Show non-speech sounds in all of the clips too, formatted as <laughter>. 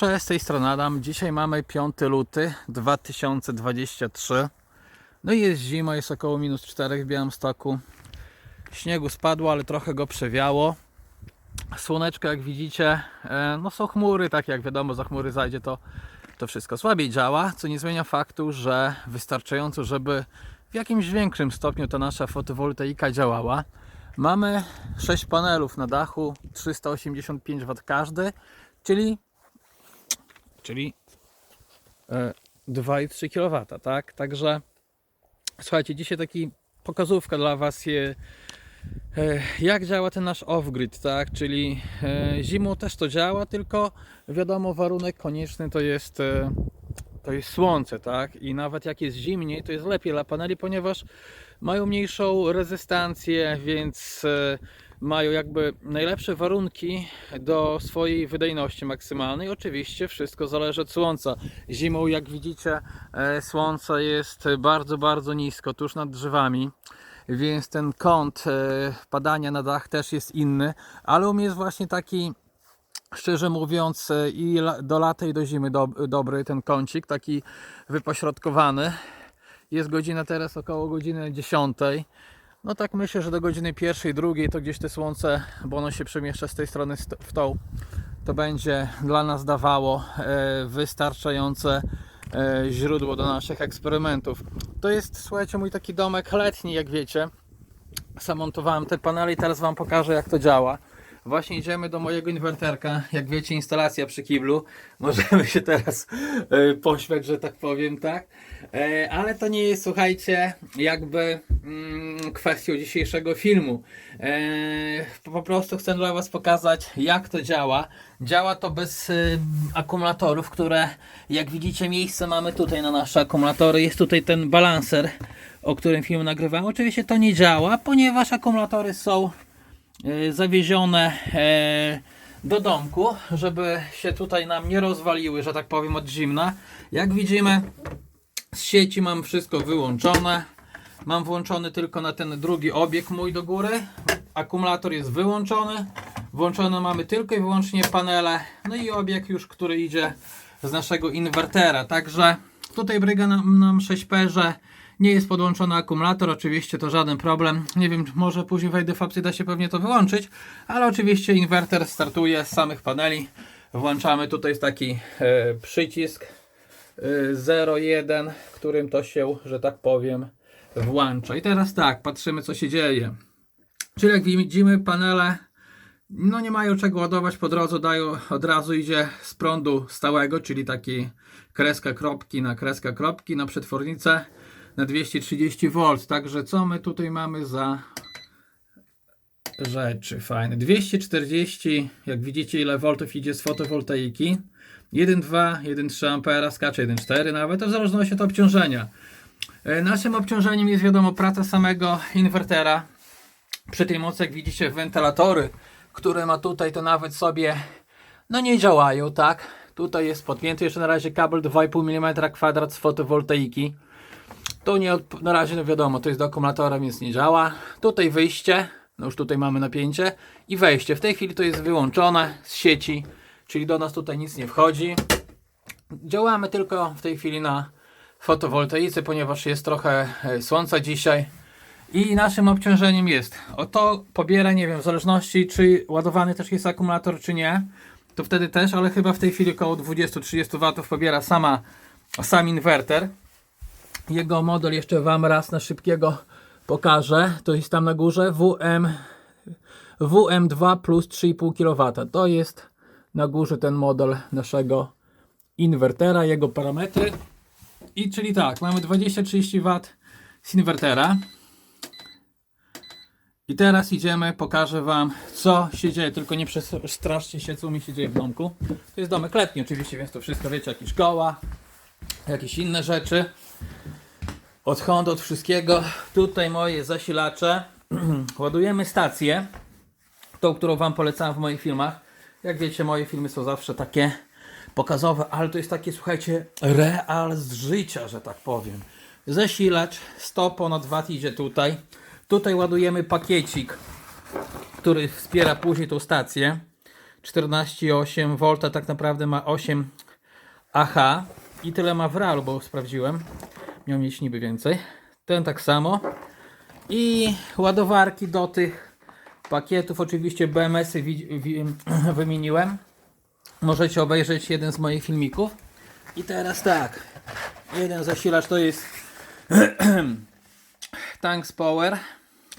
Cześć, z tej strony Adam. Dzisiaj mamy 5 luty 2023. No i jest zima, jest około minus 4 w Białymstoku. Śniegu spadło, ale trochę go przewiało. Słoneczko, jak widzicie, e, no są chmury, tak jak wiadomo, za chmury zajdzie to, to wszystko słabiej działa, co nie zmienia faktu, że wystarczająco, żeby w jakimś większym stopniu ta nasza fotowoltaika działała. Mamy 6 panelów na dachu, 385 W każdy, czyli czyli e, 2,3 kW, tak? Także słuchajcie, dzisiaj taki pokazówka dla Was, e, jak działa ten nasz off-grid, tak? Czyli e, zimą też to działa, tylko wiadomo, warunek konieczny to jest e, to jest słońce, tak? I nawet jak jest zimniej, to jest lepiej dla paneli, ponieważ mają mniejszą rezystancję, więc e, mają jakby najlepsze warunki do swojej wydajności maksymalnej. Oczywiście wszystko zależy od słońca. Zimą, jak widzicie, e, słońce jest bardzo, bardzo nisko, tuż nad drzewami. Więc ten kąt e, padania na dach też jest inny, ale u mnie jest właśnie taki szczerze mówiąc, e, i do lata i do zimy dob- dobry ten kącik, taki wypośrodkowany. Jest godzina teraz około godziny 10. No tak myślę, że do godziny pierwszej, drugiej to gdzieś te słońce, bo ono się przemieszcza z tej strony st- w tą, to będzie dla nas dawało e, wystarczające e, źródło do naszych eksperymentów. To jest, słuchajcie, mój taki domek letni, jak wiecie. Zamontowałem te panele i teraz Wam pokażę, jak to działa. Właśnie idziemy do mojego inwerterka. Jak wiecie, instalacja przy kiblu. Możemy się teraz e, pośmiać, że tak powiem, tak? E, ale to nie jest, słuchajcie, jakby mm, kwestią dzisiejszego filmu. E, po, prostu chcę dla Was pokazać, jak to działa. Działa to bez akumulatorów, które, jak widzicie, miejsce mamy tutaj na nasze akumulatory. Jest tutaj ten balanser, o którym film nagrywałem. Oczywiście to nie działa, ponieważ akumulatory są zawiezione e, do domku, żeby się tutaj nam nie rozwaliły, że tak powiem, od zimna. Jak widzimy, z sieci mam wszystko wyłączone. Mam włączony tylko na ten drugi obieg mój do góry. Akumulator jest wyłączony. Włączone mamy tylko i wyłącznie panele. No i obieg już, który idzie z naszego inwertera. Także tutaj bryga nam, nam 6P, że nie jest podłączony akumulator. Oczywiście to żaden problem. Nie wiem, może później wejdę w opcję, da się pewnie to wyłączyć. Ale oczywiście inwerter startuje z samych paneli. Włączamy tutaj taki e, przycisk y, 01, którym to się, że tak powiem, włącza. I teraz tak, patrzymy co się dzieje. Czyli jak widzimy panele no nie mają czego ładować po drodze, dają, od razu idzie z prądu stałego, czyli taki kreska kropki na kreska kropki na przetwornicę na 230 V. Także co my tutaj mamy za rzeczy fajne. 240, jak widzicie ile voltów idzie z fotowoltaiki. 1,2, 1,3 ampera, skacze 1,4 nawet, to w zależności od obciążenia. E, Naszym obciążeniem jest wiadomo praca samego inwertera. Przy tej mocy, jak widzicie, wentylatory, które ma tutaj, to nawet sobie no nie działają, tak? Tutaj jest podpięty jeszcze na razie kabel 2,5 mm kwadrat z fotowoltaiki. Tu nie na razie, no wiadomo, to jest do akumulatora, więc nie działa. Tutaj wyjście, no już tutaj mamy napięcie i wejście. W tej chwili to jest wyłączone z sieci, czyli do nas tutaj nic nie wchodzi. Działamy tylko w tej chwili na fotowoltaice, ponieważ jest trochę e, słońca dzisiaj. I naszym obciążeniem jest, o to pobiera, nie wiem, w zależności czy ładowany też jest akumulator, czy nie, to wtedy też, ale chyba w tej chwili około 20-30 W pobiera sama, sam inwerter. Jego model jeszcze Wam raz na szybkiego pokażę. To jest tam na górze WM, WM2 plus 3,5 kW. To jest na górze ten model naszego inwertera, jego parametry. I czyli tak, mamy 20-30 W z inwertera. I teraz idziemy, pokażę Wam, co się dzieje. Tylko nie przestraszcie się, co mi się dzieje w domku. To jest domek letni oczywiście, więc to wszystko wiecie, jakieś szkoła, jakieś inne rzeczy. Od Honda, od wszystkiego. Tutaj moje zasilacze. <clears throat> Ładujemy stację, tą, którą Wam polecałem w moich filmach. Jak wiecie, moje filmy są zawsze takie pokazowe, ale to jest takie, słuchajcie, real z życia, że tak powiem. Zasilacz 100 ponad W idzie tutaj. Tutaj ładujemy pakiecik, który wspiera później tą stację. 14,8 V, tak naprawdę ma 8 AH i tyle ma w realu, bo sprawdziłem. Miał mieć niby więcej. Ten tak samo. I ładowarki do tych pakietów, oczywiście BMS-y <clears throat> wymieniłem. Możecie obejrzeć jeden z moich filmików. I teraz tak. Jeden zasilacz to jest <clears throat> Tanks Power.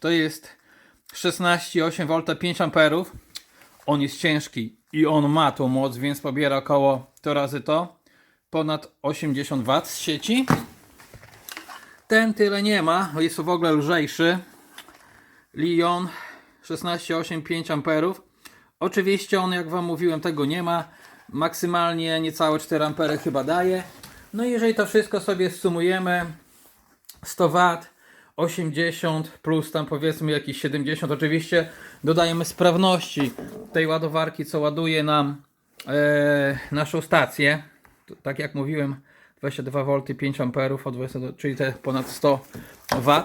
To jest 16,8 V 5 amperów. On jest ciężki i on ma tą moc, więc pobiera około to razy to. Ponad 80 W z sieci. Ten tyle nie ma, jest w ogóle lżejszy. Lyon 16,8 5 amperów. Oczywiście on, jak Wam mówiłem, tego nie ma. Maksymalnie niecałe 4 ampery chyba daje. No i jeżeli to wszystko sobie sumujemy, 100 W, 80 plus tam powiedzmy jakieś 70. Oczywiście dodajemy sprawności tej ładowarki, co ładuje nam e, naszą stację. Tak jak mówiłem, 22 V, 5 amperów, od 20 do, czyli te ponad 100 W.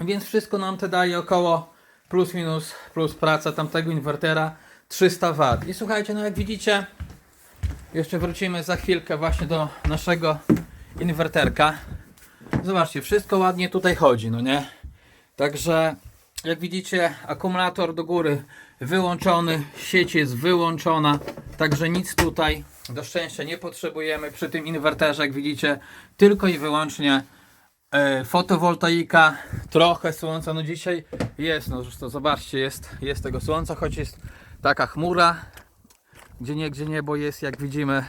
Więc wszystko nam te daje około plus minus plus praca tamtego inwertera 300 W. I słuchajcie, no jak widzicie, jeszcze wrócimy za chwilkę właśnie do naszego inwerterka. Zobaczcie, wszystko ładnie tutaj chodzi, no nie? Także jak widzicie, akumulator do góry wyłączony, sieć jest wyłączona, także nic tutaj do szczęścia nie potrzebujemy przy tym inwerterze, jak widzicie, tylko i wyłącznie e, fotowoltaika, trochę słońca, no dzisiaj jest, no zresztą zobaczcie, jest, jest tego słońca, choć jest taka chmura, gdzie nie, gdzie niebo jest, jak widzimy,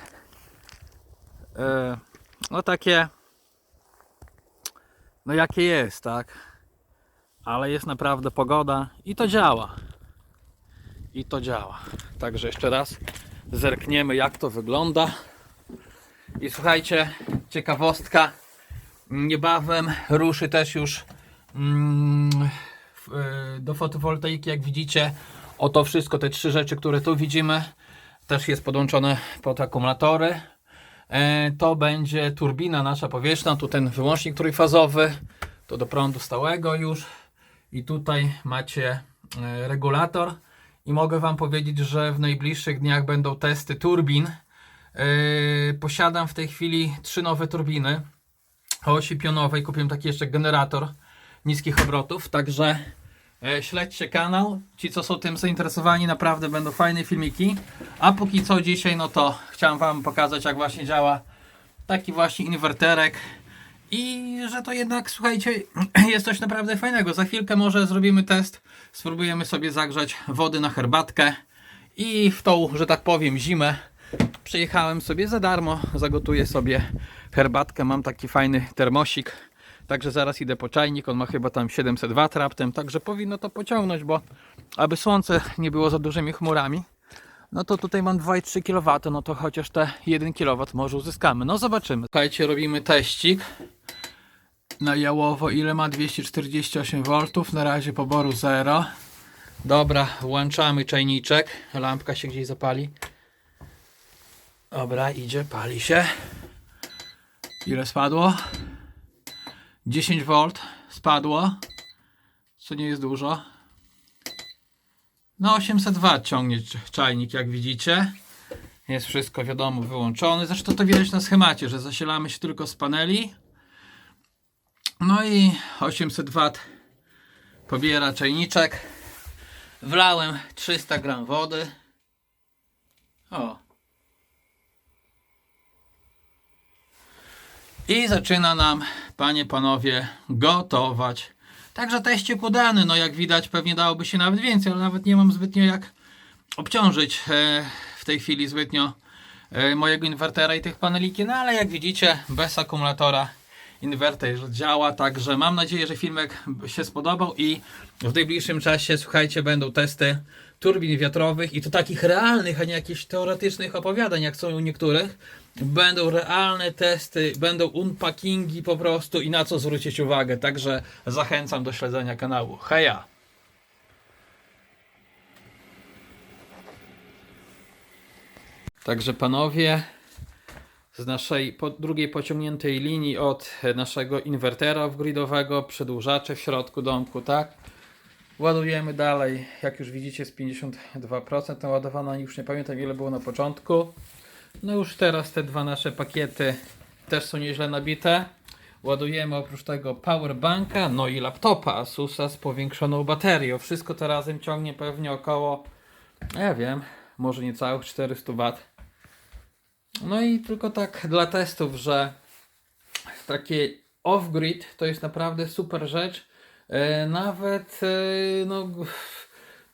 e, no takie no jakie jest, tak? Ale jest naprawdę pogoda i to działa. I to działa. Także jeszcze raz zerkniemy jak to wygląda. I słuchajcie, ciekawostka. Niebawem ruszy też już mm, y, do fotowoltaiki, jak widzicie. Oto wszystko, te trzy rzeczy, które tu widzimy, też jest podłączone pod akumulatory. E, to będzie turbina nasza powietrzna, tu ten wyłącznik trójfazowy, to do prądu stałego już i tutaj macie e, regulator i mogę Wam powiedzieć, że w najbliższych dniach będą testy turbin. E, Posiadam w tej chwili trzy nowe turbiny. O osi pionowej, kupiłem taki jeszcze generator niskich obrotów, także e, śledźcie kanał, ci co są tym zainteresowani naprawdę będą fajne filmiki, a póki co dzisiaj no to chciałem Wam pokazać jak właśnie działa taki właśnie inwerterek i że to jednak słuchajcie <clears throat> jest coś naprawdę fajnego, za chwilkę może zrobimy test, spróbujemy sobie zagrzać wody na herbatkę. I w tą, że tak powiem zimę przyjechałem sobie za darmo, zagotuję sobie herbatkę, mam taki fajny termosik, także zaraz idę po czajnik, on ma chyba tam 700 W raptem, także powinno to pociągnąć, bo aby słońce nie było za dużymi chmurami, no to tutaj mam 2,3 kW, no to chociaż te 1 kW może uzyskamy, no zobaczymy. Słuchajcie, robimy teścik na jałowo, ile ma 248 V, na razie poboru 0. Dobra, włączamy czajniczek, lampka się gdzieś zapali. Dobra, idzie, pali się. Ile spadło? 10 V spadło, co nie jest dużo. No 800 W ciągnie cz- czajnik, jak widzicie. Jest wszystko wiadomo wyłączone. Zresztą to widać na schemacie, że zasilamy się tylko z paneli. No i 800 W pobiera czajniczek. Wlałem 300 gram wody. O, I zaczyna nam, panie, panowie, gotować. Także teścik udany, no jak widać pewnie dałoby się nawet więcej, ale nawet nie mam zbytnio jak obciążyć e, w tej chwili zbytnio e, mojego inwertera i tych paneliki, no ale jak widzicie bez akumulatora inwerter działa, także mam nadzieję, że filmek się spodobał i w najbliższym czasie, słuchajcie, będą testy turbin wiatrowych i to takich realnych, a nie jakichś teoretycznych opowiadań, jak są u niektórych. Będą realne testy, będą unpackingi po prostu i na co zwrócić uwagę, także zachęcam do śledzenia kanału. Heja! Także panowie, z naszej po, drugiej pociągniętej linii od naszego inwertera wgridowego, przedłużacze w środku domku, tak? Ładujemy dalej, jak już widzicie jest 52% naładowana, już nie pamiętam ile było na początku. No już teraz te dwa nasze pakiety też są nieźle nabite. Ładujemy oprócz tego powerbanka, no i laptopa Asusa z powiększoną baterią. Wszystko to razem ciągnie pewnie około, ja wiem, może niecałych 400 W. No i tylko tak dla testów, że takie off-grid to jest naprawdę super rzecz. E, Nawet e, no,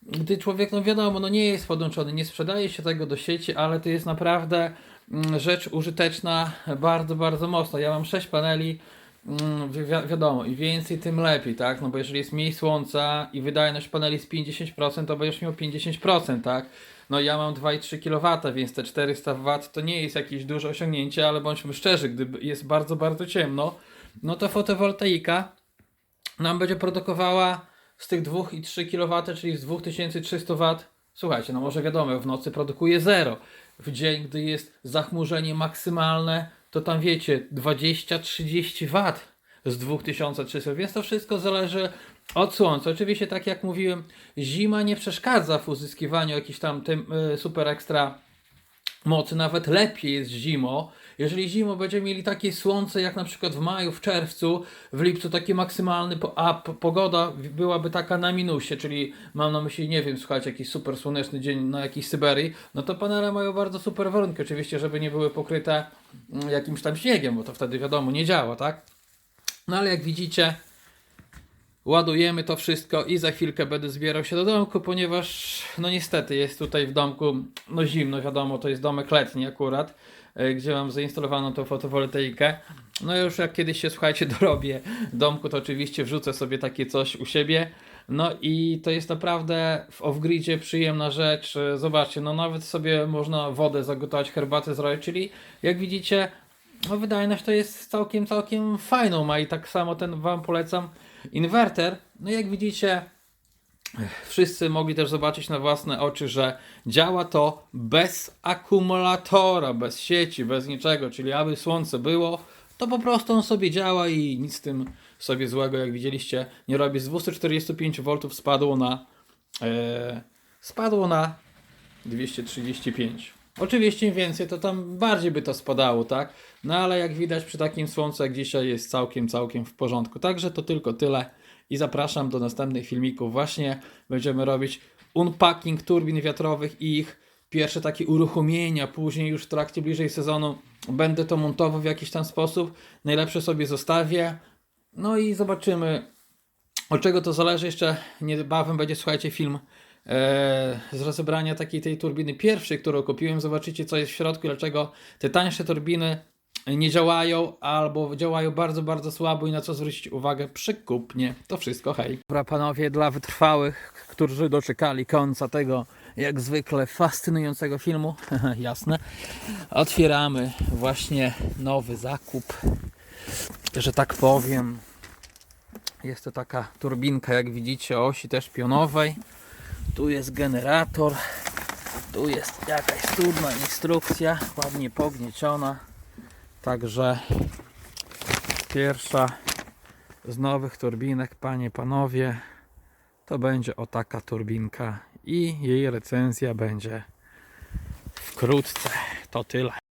gdy człowiek, no wiadomo, no nie jest podłączony, nie sprzedaje się tego do sieci, ale to jest naprawdę mm, rzecz użyteczna bardzo, bardzo mocno. Ja mam 6 paneli, mm, wi- wi- wiadomo, i więcej tym lepiej, tak? No bo jeżeli jest mniej słońca i wydajność paneli z 50%, to będziesz miał 50%, tak? No ja mam 2,3 kW, więc te 400 W to nie jest jakieś duże osiągnięcie, ale bądźmy szczerzy, gdy jest bardzo, bardzo ciemno, no to fotowoltaika nam będzie produkowała z tych 2,3 kW, czyli z 2300 W. Słuchajcie, no może wiadomo, w nocy produkuje 0. W dzień, gdy jest zachmurzenie maksymalne, to tam wiecie, 20-30 W z 2300, więc to wszystko zależy od słońca. Oczywiście, tak jak mówiłem, zima nie przeszkadza w uzyskiwaniu jakichś tam tym, y, super ekstra mocy, nawet lepiej jest zimą. Jeżeli zimą będziemy mieli takie słońce jak na przykład w maju, w czerwcu, w lipcu taki maksymalny, a pogoda byłaby taka na minusie, czyli mam na myśli, nie wiem, słuchajcie, jakiś super słoneczny dzień na jakiejś Syberii, no to panele mają bardzo super warunki, oczywiście, żeby nie były pokryte mm, jakimś tam śniegiem, bo to wtedy wiadomo nie działa, tak? No ale jak widzicie, ładujemy to wszystko i za chwilkę będę zbierał się do domku, ponieważ no niestety jest tutaj w domku no zimno, wiadomo, to jest domek letni akurat, e, gdzie mam zainstalowaną tą fotowoltaikę. No już jak kiedyś się słuchajcie <laughs> dorobię domku, to oczywiście wrzucę sobie takie coś u siebie. No i to jest naprawdę w off-gridzie przyjemna rzecz. E, Zobaczcie, no nawet sobie można wodę zagotować, herbatę zrobić, czyli jak widzicie, no wydajność to jest całkiem, całkiem fajną ma i tak samo ten Wam polecam inwerter. No jak widzicie, wszyscy mogli też zobaczyć na własne oczy, że działa to bez akumulatora, bez sieci, bez niczego, czyli aby słońce było, to po prostu on sobie działa i nic z tym sobie złego, jak widzieliście, nie robi. Z 245 V spadło na e, spadło na 235. Oczywiście im więcej, to tam bardziej by to spadało, tak? No ale jak widać przy takim słońcu jak dzisiaj jest całkiem, całkiem w porządku. Także to tylko tyle i zapraszam do następnych filmików. Właśnie będziemy robić unpacking turbin wiatrowych i ich pierwsze takie uruchomienia, później już w trakcie bliżej sezonu będę to montował w jakiś tam sposób. Najlepsze sobie zostawię. No i zobaczymy, od czego to zależy. Jeszcze niebawem będzie, słuchajcie, film z rozebrania takiej tej turbiny pierwszej, którą kupiłem. Zobaczycie, co jest w środku, dlaczego te tańsze turbiny nie działają albo działają bardzo, bardzo słabo i na co zwrócić uwagę przy kupnie. To wszystko, hej. Dobra, panowie, dla wytrwałych, którzy doczekali końca tego, jak zwykle, fascynującego filmu, <laughs> jasne, otwieramy właśnie nowy zakup, że tak powiem. Jest to taka turbinka, jak widzicie, o osi też pionowej. Tu jest generator. Tu jest jakaś trudna instrukcja, ładnie pognieciona. Także pierwsza z nowych turbinek, panie, panowie, to będzie o taka turbinka i jej recenzja będzie wkrótce. To tyle.